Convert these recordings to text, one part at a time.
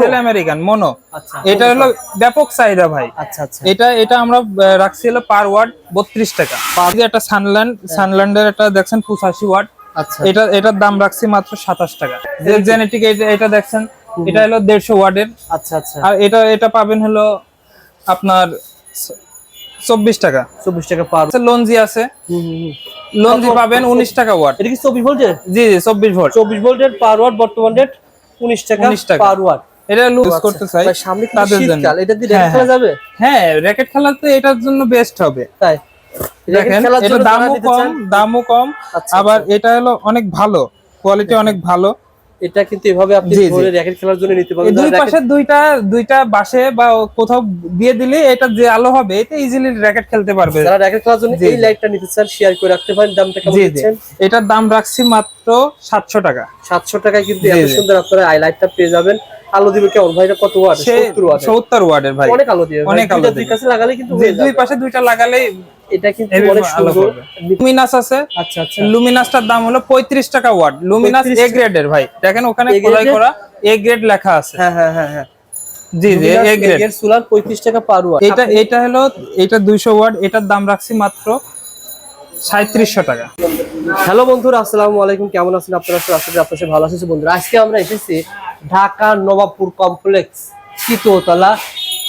Sell American মনো। আচ্ছা। এটা হলো ব্যাপক চাহিদা ভাই। আচ্ছা আচ্ছা। এটা এটা আমরা রাখছি হলো পার ওয়াট বত্রিশ টাকা। একটা সানল্যান্ড সানল্যান্ডের একটা দেখছেন পঁচাশি ওয়াট আচ্ছা। এটা এটার দাম রাখছি মাত্র সাতাশ টাকা। জেনেটিক এটা দেখছেন এটা হলো দেড়শো ওয়াটের। আচ্ছা আচ্ছা। আর এটা এটা পাবেন হলো আপনার চব্বিশ টাকা। চব্বিশ টাকা পার লঞ্জি আছে। লঞ্জি পাবেন উনিশ টাকা ওয়াট এটা কি চব্বিশ ভোল্টের? জি জি চব্বিশ ভোল্ট। চব্বিশ ভোল্টের পার ওয়াট বর্তমান রেট উনিশ টাকা 19 টাকা। পার ওয়াট এটা লুজ করতে চাই। সামনে তাদের জন্য। এটা দিয়ে হ্যাঁ, রেখে যাবে? হ্যাঁ। র্যাকেট খেলা তো এটার জন্য বেস্ট হবে। তাই। দেখেন খেলার এটা দামও কম দামও কম আচ্ছা, আবার এটা হলো অনেক ভালো কোয়ালিটি অনেক ভালো। এটা কিন্তু এভাবে আপনি জি, জি। ধরে র্যাকেট খেলার জন্য নিতে পারবেন। দুই পাশে দুইটা দুইটা বাসে বা কোথাও দিয়ে দিলে এটা যে আলো হবে এটা ইজিলি র্যাকেট খেলতে পারবে। র্যাকেট- যারা র্যাকেট খেলার জন্য জি, এই লাইটটা নিতে চান শেয়ার করে রাখতে পারেন। দামটা কেমন দিচ্ছেন? এটার দাম রাখছি মাত্র সাতশো টাকা। সাতশো টাকায় কিন্তু এত সুন্দর আপনারা আই লাইটটা পেয়ে যাবেন। আলো দিবে কেমন? ভাই এটা কত ওয়াট 70 ওয়াট সত্তর ওয়ার্ডের ভাই। অনেক আলো দিবে অনেক আলো দুই কাছে লাগালে কিন্তু দুই পাশে দুইটা লাগালে এটা কিন্তু অনেক সুন্দর। লুমিনাস আছে। আচ্ছা আচ্ছা। লুমিনাসটার দাম হলো টাকা ওয়াট লুমিনাস এ গ্রেডের ভাই। দেখেন ওখানে খোদাই করা এ গ্রেড লেখা আছে। হ্যাঁ হ্যাঁ হ্যাঁ হ্যাঁ। জি জি এ গ্রেড এর সোলার 35 টাকা পার ওয়াট এটা এটা হলো এটা দুইশো ওয়াট এটার দাম রাখছি মাত্র সাঁত্রিশশো টাকা। হ্যালো বন্ধুরা আসসালামু আলাইকুম। কেমন আছেন আপনারা? আশা করি আপনারা সবাই ভালো আছেন। বন্ধুরা আজকে আমরা এসেছি ঢাকা নবাবপুর কমপ্লেক্স তৃতীয়তলা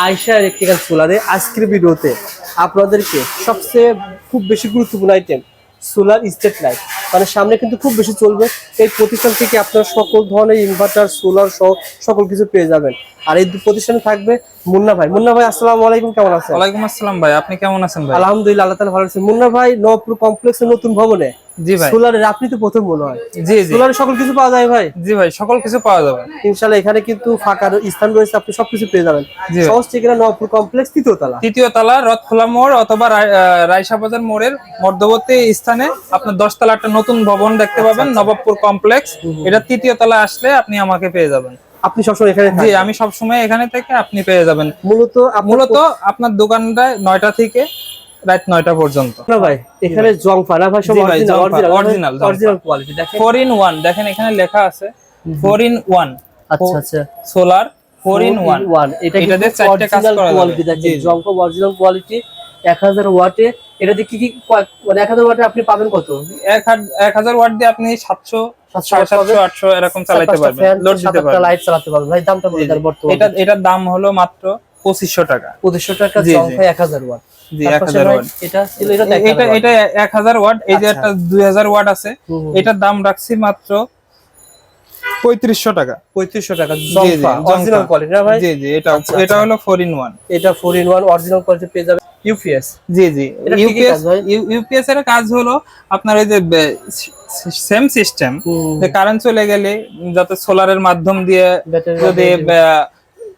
আয়সা ইলেকট্রিক্যাল সোলারে আজকের ভিডিওতে আপনাদেরকে সবচেয়ে খুব বেশি গুরুত্বপূর্ণ আইটেম সোলার স্টেট লাইট মানে সামনে কিন্তু খুব বেশি চলবে। এই প্রতিষ্ঠান থেকে আপনারা সকল ধরনের ইনভার্টার সোলার সহ সকল কিছু পেয়ে যাবেন। আর এই দু- প্রতিষ্ঠানে থাকবে মুন্না ভাই। মুন্না ভাই আসসালামু আলাইকুম। কেমন আছেন? ওয়ালাইকুম আসসালাম ভাই। আপনি কেমন আছেন ভাই? আলহামদুলিল্লাহ আল্লাহ তাআলা ভালো আছেন। মুন্না ভাই নবপুর কমপ্লেক্সের নতুন ভবনে জি ভাই। সোলারের আপনি তো প্রথম মনে হয়। জি জি। সোলারে সকল কিছু পাওয়া যায় ভাই? জি ভাই সকল কিছু পাওয়া যাবে। এখানে কিন্তু ফাঁকা স্থান রয়েছে আপনি সবকিছু পেয়ে যাবেন। জি ভাই। সহজ ঠিকানা নবপুর কমপ্লেক্স তৃতীয় তলা। তৃতীয় তলা রথখোলা মোড় অথবা রায়সা বাজার মোড়ের মধ্যবর্তী স্থানে আপনার দশতলা একটা নতুন ভবন দেখতে পাবেন নবাবপুর কমপ্লেক্স। এটা তৃতীয় তলা আসলে আপনি আমাকে পেয়ে যাবেন। আপনি সবসময় এখানে জি আমি সবসময় এখানে থেকে আপনি পেয়ে যাবেন। মূলত মূলত আপনার দোকানটা নয়টা থেকে রাত পর্যন্ত। না ভাই এখানে জংফা না ভাই সব অরিজিনাল অরিজিনাল অরিজিনাল কোয়ালিটি দেখেন। ফোর ইন ওয়ান দেখেন এখানে লেখা আছে ফোর ইন ওয়ান আচ্ছা আচ্ছা। Solar four in one one এটা এটাতে কিন্তু কাজ করা কোয়ালিটি দেখেন জি। অরিজিনাল কোয়ালিটি 1000 ওয়াটে এটাতে কি কি কয়- মানে 1000 ওয়াটে আপনি পাবেন কত? এক হাজার- এক হাজার ওয়াট দিয়ে আপনি সাতশো সাতশো সাড়ে watt পাবেন। সাতশো আটশো এরকম চালাতে পারবেন। লোড দিতে পারবেন। লাইট চালাতে পারবেন। ভাই দামটা বলে বর্তমানে। এটা এটার দাম হলো মাত্র পঁচিশশো টাকা। পঁচিশশো টাকা জি, জি। জংফা 1000 ওয়াট। এটা এক হাজার ওয়াট এই যে আচ্ছা। একটা দুই হাজার ওয়াট আছে হুম, হুম। এটার দাম রাখছি মাত্র পঁয়ত্রিশশো টাকা পঁয়ত্রিশশো টাকা জি, জংফা জংফা। অরিজিনাল কোয়ালিটি ভাই জি জি এটা এটা। হলো ফোর ইন ওয়ান এটা four in one original quality পেয়ে যাবে ইউপিএস জি ইউপিএস ইউপিএস এর কাজ হলো আপনার ওই যে সেম সিস্টেম যে কারেন্ট চলে গেলে যাতে সোলারের মাধ্যম দিয়ে যদি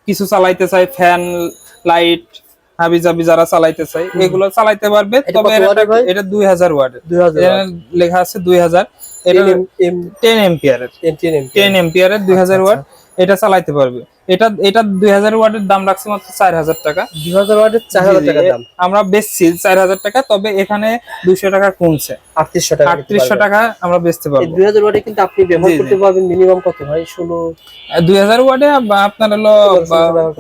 কিছু চালাইতে চাই ফ্যান লাইট হাবি জাবি যারা চালাইতে চাই এগুলো চালাইতে পারবে তবে এটা- দুই হাজার ওয়াট লেখা আছে দুই হাজার। টেন এম্পিয়ারের। টেন এম্পিয়ারের দুই হাজার ওয়াট এটা চালাইতে পারবে। এটা এটা দুই হাজার ওয়াটের দাম রাখছে মাত্র চার হাজার টাকা। দুই হাজার ওয়াটের চার হাজার জি, জি, টাকা দাম। আমরা বেচছি চার হাজার টাকা তবে এখানে দুইশো টাকা কমছে। আটত্রিশশো টাকা আটত্রিশশো টাকা আমরা বেচতে পারব। দুই হাজার ওয়াটে কিন্তু আপনি ব্যবহার। করতে পারবেন মিনিমাম কত ভাই ষোলো? দুই হাজার ওয়াটে আপনার হলো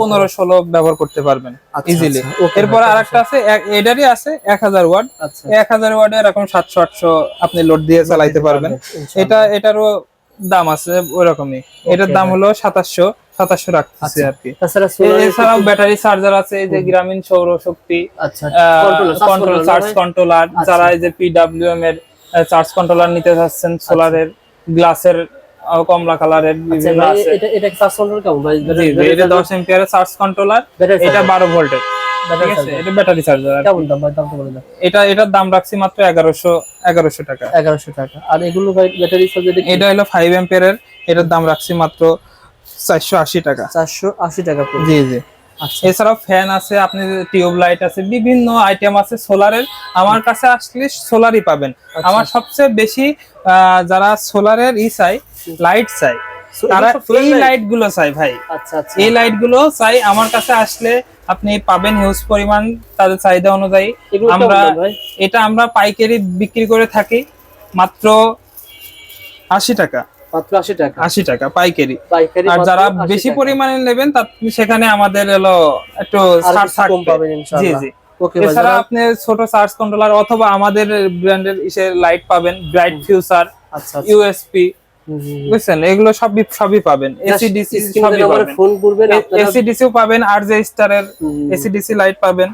পনেরো, ষোলো ব্যবহার করতে পারবেন আচ্ছা, ইজিলি আচ্ছা, এরপর ভাই, আরেকটা আছে এটারই আছে এক হাজার ওয়াট। আচ্ছা। এক হাজার ওয়াটে এরকম সাতশো আটশো আপনি লোড দিয়ে চালাইতে পারবেন। এটা এটারও দাম আছে ওরকমই। এটার দাম হলো সাতাশশো। সাতাশশো রাখতেছে আচ্ছা। আর কি এছাড়াও ব্যাটারি চার্জার আছে এই যে গ্রামীণ সৌরশক্তি কন্ট্রোল চার্জ কন্ট্রোলার। যারা এই যে পিডাব্লিউএম এর চার্জ কন্ট্রোলার নিতে চাচ্ছেন সোলারের গ্লাসের কমলা কালারের আচ্ছা, বিভিন্ন আছে। এটা এটা চার্জ কেমন? ভাই এটা চার্জ কন্ট্রোলার এটা বারো ভোল্টের এটা ব্যাটারি চার্জার কেমন দাম ভাই দামটা বলে দাও। এটা এটার দাম রাখছি মাত্র এগারোশো এগারোশো টাকা। এগারোশো টাকা। আর এগুলো ভাই ব্যাটারি এটা হলো ফাইভ এম্পিয়ারের এটার দাম রাখছি মাত্র চারশো আশি টাকা। চারশো আশি টাকা জি জি। আচ্ছা। এছাড়াও ফ্যান আছে আপনি টিউব লাইট আছে বিভিন্ন আইটেম আছে সোলারের আমার কাছে আসলে সোলারই পাবেন। আচ্ছা। আমার সবচেয়ে বেশি যারা সোলারের ই চাই লাইট চাই তারা এই লাইটগুলো চাই ভাই। আচ্ছা এই লাইটগুলো চাই আমার কাছে আসলে আপনি পাবেন হিউজ পরিমাণ তাদের চাহিদা অনুযায়ী। আমরা এটা আমরা পাইকারি বিক্রি করে থাকি মাত্র আশি টাকা। মাত্র আশি টাকা। আশি টাকা পাইকারি। পাইকারি আর যারা বেশি পরিমাণে নেবেন তার সেখানে আমাদের হলো একটু ছাড় থাকবে। জি জি। এছাড়া আপনি ছোট চার্জ কন্ট্রোলার অথবা আমাদের ব্র্যান্ডের ইসে লাইট পাবেন ব্রাইট ফিউচার আচ্ছা আচ্ছা। ইউএসপি। বুঝছেন? এগুলো সবই সবই পাবেন। এসিডিসি সবই পাবেন। ফোন করবেন এসিডিসিও পাবেন আর জে স্টারের এসিডিসি লাইট পাবেন।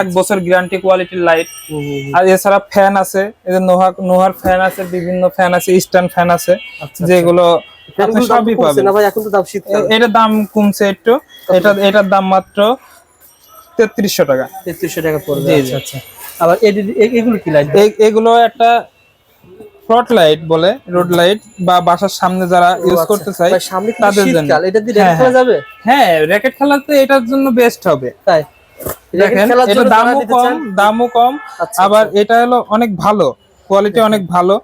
এক বছর গ্যারান্টি কোয়ালিটির লাইট। আর এছাড়া ফ্যান আছে এই যে নোহা নোহার ফ্যান আছে বিভিন্ন ফ্যান আছে স্ট্যান্ড ফ্যান আছে আচ্ছা, যেগুলো আপনি সবই পাবেন। তো দাম এটার দাম কমছে একটু। এটা এটার দাম মাত্র তেত্রিশশো টাকা। তেত্রিশশো টাকা পড়বে আচ্ছা আচ্ছা। আবার এগুলো কি লাইট এগুলো একটা ফ্রট লাইট বলে রোড লাইট বা বাসার সামনে যারা ইউজ করতে কিন্তু তাদের জন্য। এটা দিয়ে হ্যাঁ, রেখে যাবে? হ্যাঁ র্যাকেট খেলা তো এটার জন্য বেস্ট হবে। তাই? দেখেন এটা দামও কম দামও কম আচ্ছা, আবার এটা হলো অনেক ভালো কোয়ালিটি অনেক ভালো।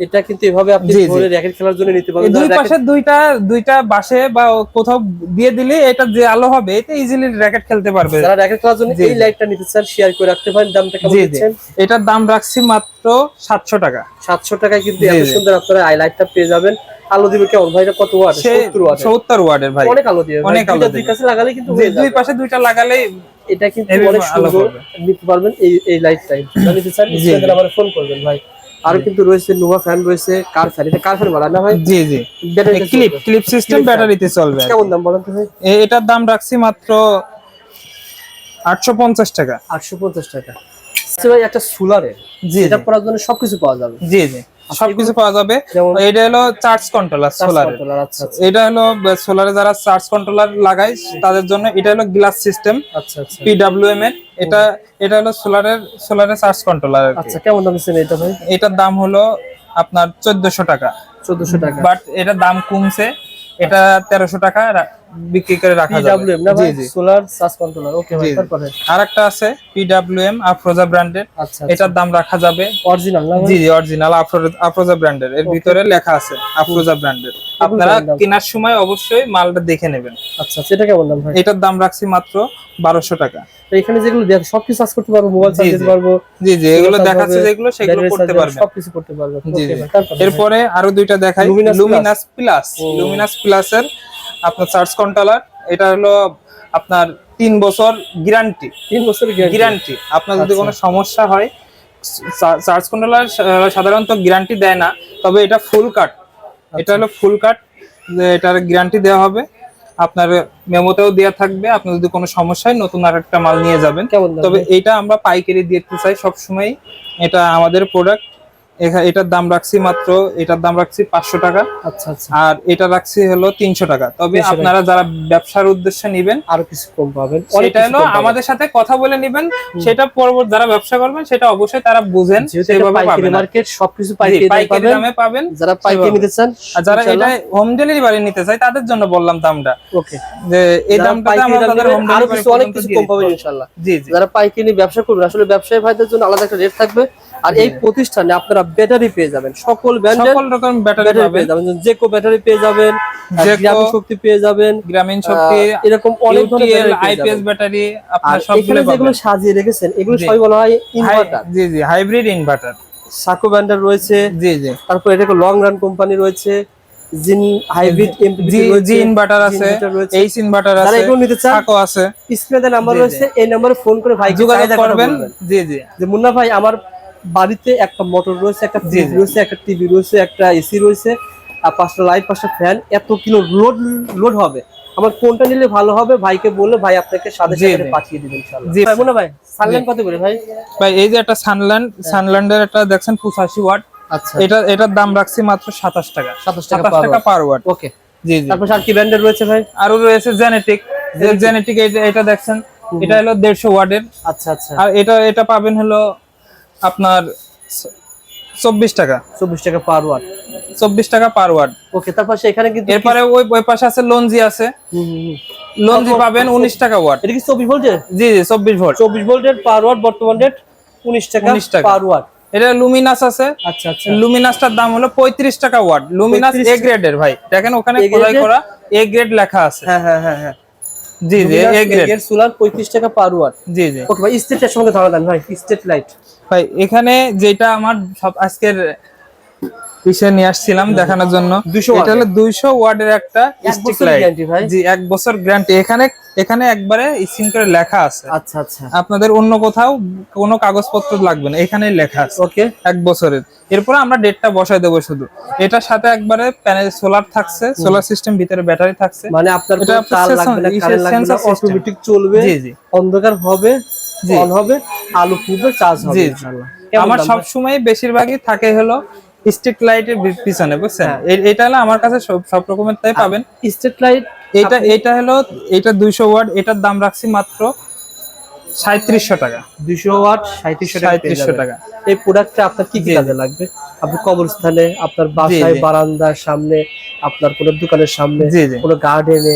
এটা কিন্তু এভাবে আপনি। ধরে র্যাকেট খেলার জন্য নিতে পারবেন। দুই পাশে দুইটা দুইটা বাসে বা কোথাও দিয়ে দিলে এটা যে আলো হবে এটা ইজিলি র্যাকেট খেলতে পারবে। যারা র্যাকেট খেলার জন্য এই লাইটটা নিতে চান শেয়ার করে রাখতে পারেন। দামটা কেমন দিচ্ছেন? এটার দাম রাখছি মাত্র সাতশো টাকা। সাতশো টাকায় কিন্তু এত সুন্দর আপনারা আই লাইটটা পেয়ে যাবেন। আলো দিবে কেমন? ভাই এটা কত ওয়াট সে 70 ওয়াট সত্তর ওয়ার্ডের ভাই। অনেক আলো দিবে অনেক আলো দুই। কাছে লাগালে কিন্তু দুই পাশে দুইটা লাগালে এটা কিন্তু অনেক সুন্দর নিতে পারবেন এই এই লাইটটাই নিতে চান স্ক্রিনে ফোন করবেন ভাই। আরও কিন্তু রয়েছে নোভা ফ্যান রয়েছে কার ফ্যান এটা কার ফ্যান বলা না ভাই? জি জি। ক্লিপ ক্লিপ সিস্টেম ব্যাটারিতে চলবে। কেমন দাম বলেন তো ভাই? এটার দাম রাখছি মাত্র আটশো পঞ্চাশ টাকা। আটশো পঞ্চাশ টাকা। সে ভাই একটা সোলারে জি এটা করার জন্য সবকিছু পাওয়া যাবে। জি জি। সবকিছু পাওয়া যাবে। এটা হলো চার্জ কন্ট্রোলার আচ্ছা আচ্ছা। এটা হলো সোলারে যারা চার্জ কন্ট্রোলার লাগায় তাদের জন্য এটা হলো গ্লাস সিস্টেম আচ্ছা আচ্ছা। পিডাব্লিউএম এর। এটা এটা হলো সোলারের সোলারের চার্জ কন্ট্রোলার আচ্ছা কেমন দাম দিচ্ছেন এটা ভাই? এটার দাম হলো আপনার চোদ্দশো টাকা। চোদ্দশো টাকা। বাট এটার দাম কমছে এটা তেরোশো টাকা বিক্রি করে রাখা যাবে। জি জি। সোলার সাস কন্ট্রোলার ওকে ভাই। তারপরে? আর একটা আছে পিডাব্লিউএম আফরোজা ব্র্যান্ডের আচ্ছা এটার দাম রাখা যাবে। অরিজিনাল না জি জি অরিজিনাল আফরোজা ব্র্যান্ডের এর ভিতরে লেখা আছে আফরোজা ব্র্যান্ডের আপনারা কেনার সময় অবশ্যই মালটা দেখে নেবেন। আচ্ছা আচ্ছা কেমন দাম ভাই? এটার দাম রাখছি মাত্র বারোশো টাকা। তো এখানে যেগুলো দেখ সবকিছু চার্জ করতে পারব মোবাইল জি। দিতে পারব জি জি এগুলো দেখাচ্ছে যেগুলো সেগুলো করতে পারবেন। সবকিছু করতে পারব জি এরপরে আরও দুইটা দেখাই লুমিনাস প্লাস। লুমিনাস প্লাসের আপনার চার্জ কন্ট্রোলার এটা হলো আপনার তিন বছর গ্যারান্টি তিন বছরের গ্যারান্টি আপনার যদি আচ্ছা। কোনো সমস্যা হয় চার্জ কন্ট্রোলার সাধারণত গ্যারান্টি দেয় না তবে এটা ফুল কাট আচ্ছা। এটা হলো ফুল কাট এটার গ্যারান্টি দেওয়া হবে। আপনার মেমোতেও দেওয়া থাকবে আপনার যদি কোনো সমস্যা হয় নতুন আর একটা মাল নিয়ে যাবেন। তবে এটা আমরা পাইকারি দিতে চাই সবসময় এটা আমাদের প্রোডাক্ট এটার দাম রাখছি মাত্র এটার দাম রাখছি পাঁচশো টাকা। আচ্ছা আচ্ছা। আর এটা রাখছি হলো তিনশো টাকা। তবে আপনারা যারা ব্যবসার উদ্দেশ্যে নিবেন আরও কিছু কম পাবেন। সেটা হলো আমাদের সাথে কথা বলে নিবেন। সেটা পরবর্তী যারা ব্যবসা করবেন সেটা অবশ্যই তারা বুঝেন সেভাবে পাবেন মার্কেট সবকিছু পাইকারি দামে পাবেন। যারা পাইকারি নিতে চান আর যারা এটা হোম ডেলিভারি নিতে চায় তাদের জন্য বললাম দামটা। ওকে। যে এই দামটা আমরা তাদের হোম ডেলিভারি কিছু অনেক কিছু কম পাবেন ইনশাআল্লাহ। জি জি। যারা পাইকারি ব্যবসা করবেন আসলে ব্যবসায়ী ভাইদের জন্য আলাদা একটা রেট থাকবে। আর এই প্রতিষ্ঠানে আপনারা ব্যাটারি পেয়ে যাবেন। সকল ব্র্যান্ডের সকল রকম ব্যাটারি পেয়ে যাবেন। জেকো ব্যাটারি পেয়ে যাবেন গ্রামীণ শক্তি পেয়ে যাবেন গ্রামীণ শক্তি এরকম অনেক ধরনের আইপিএস ব্যাটারি আপনার এখানে সবগুলো যেগুলো সাজিয়ে রেখেছেন এগুলো সবই বলা হয় ইনভার্টার জি জি হাইব্রিড ইনভার্টার সাকো ব্যান্ডার রয়েছে। জি জি। তারপর এটা লং রান কোম্পানি রয়েছে। জিন হাইব্রিড এমপিপি জি ইনভার্টার আছে। এইচ ইনভার্টার আছে এগুলো নিতে চান সাকো আছে। স্ক্রিনে নাম্বার। রয়েছে এই নম্বরে ফোন করে ভাই যোগাযোগ করবেন। জি জি। যে মুন্না ভাই আমার বাড়িতে একটা মোটর রয়েছে একটা ফ্রিজ রয়েছে একটা টিভি রয়েছে একটা এসি রয়েছে আর পাঁচটা লাইট পাঁচটা ফ্যান এত কিলো লোড লোড হবে। আমার কোনটা নিলে ভালো হবে? ভাইকে বললে ভাই আপনাকে সাথে সাথে পাঠিয়ে দিবেন ইনশাআল্লাহ। জি। ভাই ভাই সানলাইন কত করে ভাই? ভাই এই যে একটা সানল্যান্ড সানল্যান্ডের একটা দেখছেন পঁচাশি ওয়াট আচ্ছা। এটা এটার দাম রাখছি মাত্র সাতাশ টাকা। 27 টাকা টাকা পার ওয়াট ওকে জি জি। তারপর আর কি ব্র্যান্ডের রয়েছে ভাই? আরও রয়েছে জেনেটিক জেনেটিক এটা দেখছেন এটা হলো দেড়শো ওয়াটের আচ্ছা আচ্ছা। আর এটা এটা পাবেন হলো আপনার চব্বিশ টাকা। চব্বিশ টাকা পার ওয়াট চব্বিশ টাকা পার ওয়াট ওকে তারপর এখানে কিন্তু এরপরে ওই ওই পাশে আছে লঞ্জি আছে। লঞ্জি পাবেন উনিশ টাকা ওয়াট এটা কি চব্বিশ ভোল্টের? জি জি চব্বিশ ভোল্ট। চব্বিশ ভোল্টের পার ওয়াট বর্তমান রেট উনিশ টাকা 19 টাকা। পার ওয়াট এটা লুমিনাস আছে। আচ্ছা আচ্ছা। লুমিনাসটার দাম হলো পঁয়ত্রিশ টাকা ওয়াট লুমিনাস 35 এ গ্রেডের ভাই। দেখেন ওখানে A খোদাই করা এ গ্রেড লেখা আছে। হ্যাঁ হ্যাঁ হ্যাঁ হ্যাঁ। জি জি এ গ্রেড এর সোলার পঁয়ত্রিশ টাকা পার ওয়াট জি জি। ওকে ভাই স্টেটের সঙ্গে ধারণা দেন ভাই স্টেট লাইট ভাই এখানে যেটা আমার সব আজকের পিছে নিয়ে আসছিলাম দেখানোর জন্য এটা হলো দুইশো ওয়ার্ডের একটা এক স্টিক লাইট জি এক বছর গ্যারান্টি এখানে এখানে একবারে স্ক্রিন করে লেখা আছে। আচ্ছা আচ্ছা। আপনাদের অন্য কোথাও কোনো কাগজপত্র লাগবে না এখানে লেখা আছে। ওকে এক বছরের। এরপরে আমরা ডেটটা বসাই দেবো শুধু। এটার সাথে একবারে প্যানেল সোলার থাকছে সোলার সিস্টেম ভিতরে ব্যাটারি থাকছে। মানে আপনার এটা system। অটোমেটিক চলবে জি জি। অন্ধকার হবে। অন হবে আলু ফুটবে চার্জ হবে। ইনশাআল্লাহ। আমার সব সময় বেশিরভাগই থাকে হলো স্ট্রিট লাইটের পিছনে বুঝছেন? হ্যাঁ। এটা হলো আমার কাছে সব সব রকমের তাই পাবেন। স্ট্রিট লাইট এটা এটা হলো এটা দুইশো ওয়াট এটার দাম রাখছি মাত্র সাঁত্রিশশো টাকা। দুশো ওয়াট সাঁত্রিশশো টাকা পেয়ে 3700 যাবেন। টাকা। এই প্রোডাক্টটা আপনার কি কি কাজে লাগবে? আপনি কবরস্থানে আপনার বাসায় বারান্দার সামনে আপনার কোনো দোকানের সামনে কোনো গার্ডেনে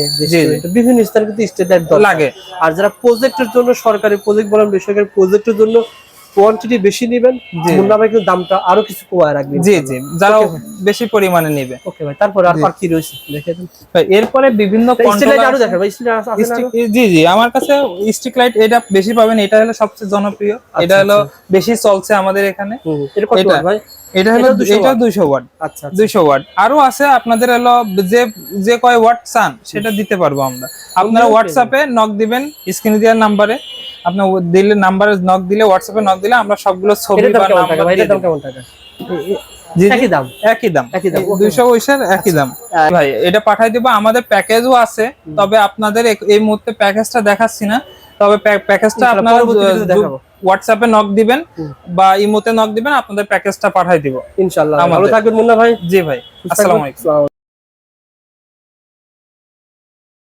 বিভিন্ন স্থানে কিন্তু স্টেট লাগে। আর যারা প্রজেক্টের জন্য সরকারি প্রজেক্ট বলেন বেসরকারি প্রজেক্টের জন্য কোয়ান্টিটি বেশি নেবেন মুন্না ভাই কিন্তু দামটা আরও কিছু কমায় রাখবেন জি জি যারা বেশি পরিমাণে নিবে। ওকে ভাই তারপর আর আর কি রয়েছে? দেখে দিন। এরপরে বিভিন্ন লাইট আরও আছে। দেখেন ভাই? Stick- জি জি আমার কাছে স্টিক লাইট এটা বেশি পাবেন এটা হলো সবচেয়ে জনপ্রিয়। এটা হলো বেশি চলছে আমাদের এখানে। এটা কত ভাই? এটা হলো এটা 200 দুইশো ওয়াট। আচ্ছা আচ্ছা। দুইশো ওয়াট। আরও আছে আপনাদের হলো যে যে কয় ওয়াট চান সেটা দিতে পারব আমরা। আপনারা হোয়াটসঅ্যাপে নক দিবেন স্ক্রিনে দেওয়ার নাম্বারে। আপনার দিলে নাম্বারে নক দিলে হোয়াটসঅ্যাপে নক দিলে আমরা সবগুলো ছবি বা নাম্বার দিয়ে দাম কেমন টাকা? জি, জি, একই দাম? একই দাম। একই দাম, okay. দুইশো পয়সার একই দাম। ভাই এটা পাঠাই দেবো। আমাদের প্যাকেজও আছে তবে আপনাদের এই মুহূর্তে প্যাকেজটা দেখাচ্ছি না। তবে প্যাকেজটা আপনারা। হোয়াটসঅ্যাপে নক দিবেন বা ইমোতে নক দিবেন আপনাদের প্যাকেজটা পাঠাই দিব। ইনশাআল্লাহ। ভালো থাকবেন মুন্না ভাই। জি ভাই আসসালামু আলাইকুম। আসসালামু